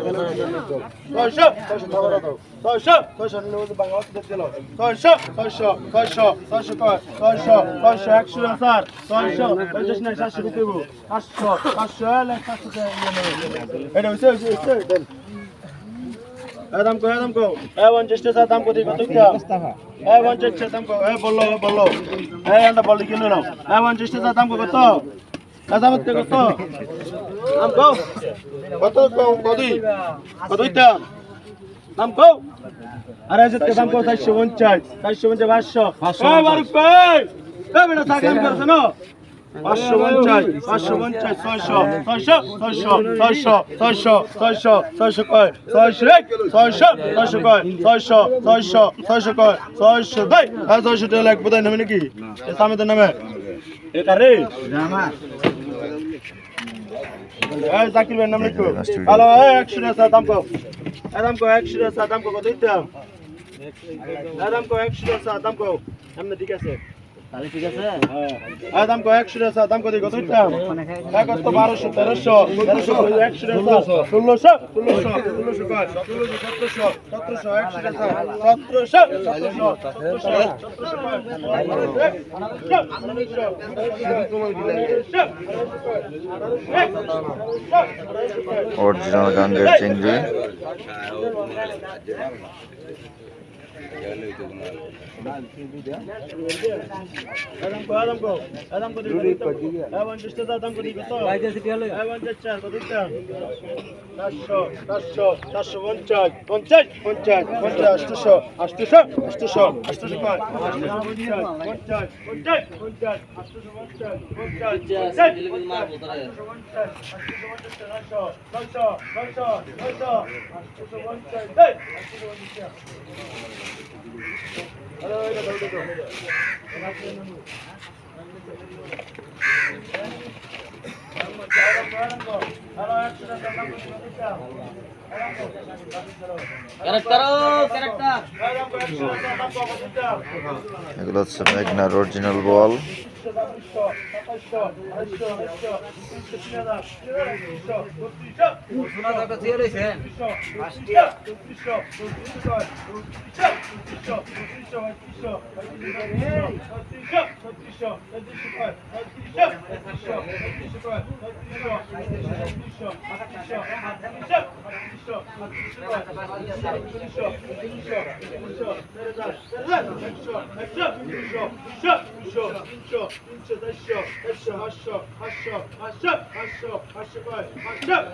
ছয়শো ছয়শো টাকা দাও ছয়শো ছয়শো নিলে বলতে বাংলা অর্থ দিল ছয়শো ছয়শো ছয়শো ছয়শো ছয়শো ছয়শো একশো স্যার ছয়শো পঞ্চাশ নাই সাতশো দেবো পাঁচশো পাঁচশো সাতশো এটা হয়েছে হয়েছে দাম কো দাম কো এ পঞ্চাশ টাকা দাম কত কত এ পঞ্চাশ টাকা দাম কো এ বলল কো কত দাম কত কো কত কো কদি কত দাম দাম কো আরে যে দাম কো চারশো পঞ্চাশ। চারশো পঞ্চাশ পাঁচশো। এ বারুক ভাই এ বেটা থাকলাম করছ না? পাঁচশো পঞ্চাশ পাঁচশো পঞ্চাশ ছয়শো ছয়শো ছয়শো ছয়শো ছয়শো ছয়শো ছয়শো কয়? ছয়শো এক ছয়শো ছয়শো কয়? ছয়শো ছয়শো ছয়শো কয়? ছয়শো দেয় ছয়শো টাকা লাগবে তাই নামে নাকি? নামে। এটা রে এই জাকির ভাই নাম লিখো। হ্যালো একশো টাকা দাম কো দাম কো একশো টাকা দাম কো কত দিতাম দাম কো একশো দাম কো সামনে ঠিক আছে। তাহলে ঠিক আছে হ্যাঁ দাম কো একশো টাকা দাম কত কত দিতাম এক কত বারোশো তেরোশো তেরোশো একশো টাকা ষোলোশো ষোলোশো ষোলোশো কয় ষোলোশো সতেরোশো সতেরোশো একশো টাকা সতেরোশো সতেরোশো সতেরোশো সতেরোশো অরিজিনাল গাঙ্গের চিংড়ি চারশো পঞ্চাশ পঞ্চাশ পঞ্চাশ পঞ্চাশ আটশোশো আটশোশো আটশোশো আটশোশো পাঁচ পঞ্চাশ পঞ্চাশ পঞ্চাশ আটশোশো পঞ্চাশ পঞ্চাশ পঞ্চাশ ছয়শো ছয়শো আটশোশো পঞ্চাশ এই, হচ্ছে মেঘনার অরিজিনাল ওইটা দাও দাও ক্যারেক্টার ক্যারেক্টার এগুলো হচ্ছে মেঘনার অরিজিনাল বল শোনা তো একটা চেয়ে রয়েছে Shut